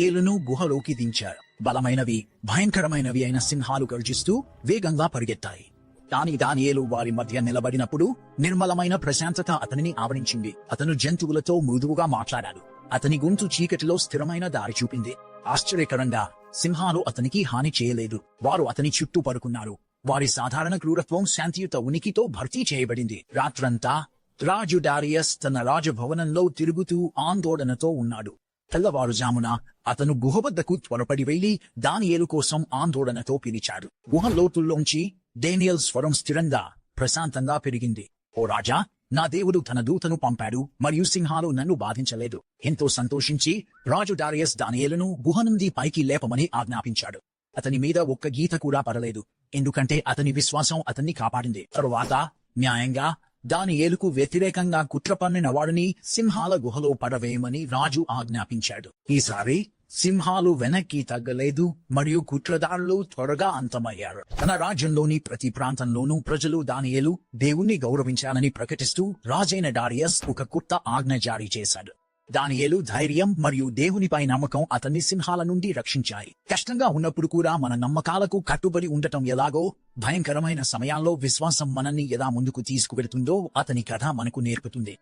ఏలును గుహలోకి దించారు బలమైనవి భయంకరమైనవి అయిన సింహాలు గర్జిస్తూ వేగంగా పరిగెత్తాయి. దాని దానియేలు వారి మధ్య నిలబడినప్పుడు నిర్మలమైన ప్రశాంతత అతనిని ఆవరించింది. అతను జంతువులతో మృదువుగా మాట్లాడాడు. అతని గొంతు చీకటిలో స్థిరమైన దారి చూపింది. ఆశ్చర్యకరంగా సింహాలు అతనికి హాని చేయలేదు. వారు అతని చుట్టూ పడుకున్నారు. వారి సాధారణ క్రూరత్వం శాంతియుత ఉనికితో భర్తీ చేయబడింది. రాత్రంతా రాజు డారియస్ తన రాజభవనంలో తిరుగుతూ ఆందోళనతో ఉన్నాడు. తెల్లవారుజామున అతను గుహ వద్దకు త్వరపడి వెళ్ళి దానియేలు కోసం ఆందోళనతో పిలిచాడు గుహ లోతుల్లోంచి డేనియల్ స్వరం స్థిరంగా ప్రశాంతంగా పెరిగింది. ఓ రాజా నా దేవుడు తన దూతను పంపాడు మరియు సింహాలు నన్ను బాధించలేదు. ఎంతో సంతోషించి రాజు డారియస్ దానియేలును గుహ నుండి పైకి లేపమని ఆజ్ఞాపించాడు. అతని మీద ఒక్క గీత కూడా పడలేదు. ఎందుకంటే అతని విశ్వాసం అతన్ని కాపాడింది. తరువాత న్యాయంగా దాని ఏలుకు వ్యతిరేకంగా కుట్ర పన్నిన వాడిని సింహాల గుహలో పడవేయమని రాజు ఆజ్ఞాపించాడు. ఈసారి సింహాలు వెనక్కి తగ్గలేదు మరియు కుట్రదారులు త్వరగా అంతమయ్యారు. తన రాజ్యంలోని ప్రతి ప్రాంతంలోనూ ప్రజలు దానియేలు దేవుణ్ణి గౌరవించాలని ప్రకటిస్తూ రాజైన డారియస్ ఒక కొత్త ఆజ్ఞ జారీ చేశాడు. దానియేలు ధైర్యం మరియు దేవునిపై నమ్మకం అతన్ని సింహాల నుండి రక్షించాయి. కష్టంగా ఉన్నప్పుడు కూడా మన నమ్మకాలకు కట్టుబడి ఉండటం ఎలాగో భయంకరమైన సమయాల్లో విశ్వాసం మనల్ని ఎలా ముందుకు తీసుకువెడుతుందో అతని కథ మనకు నేర్పుతుంది.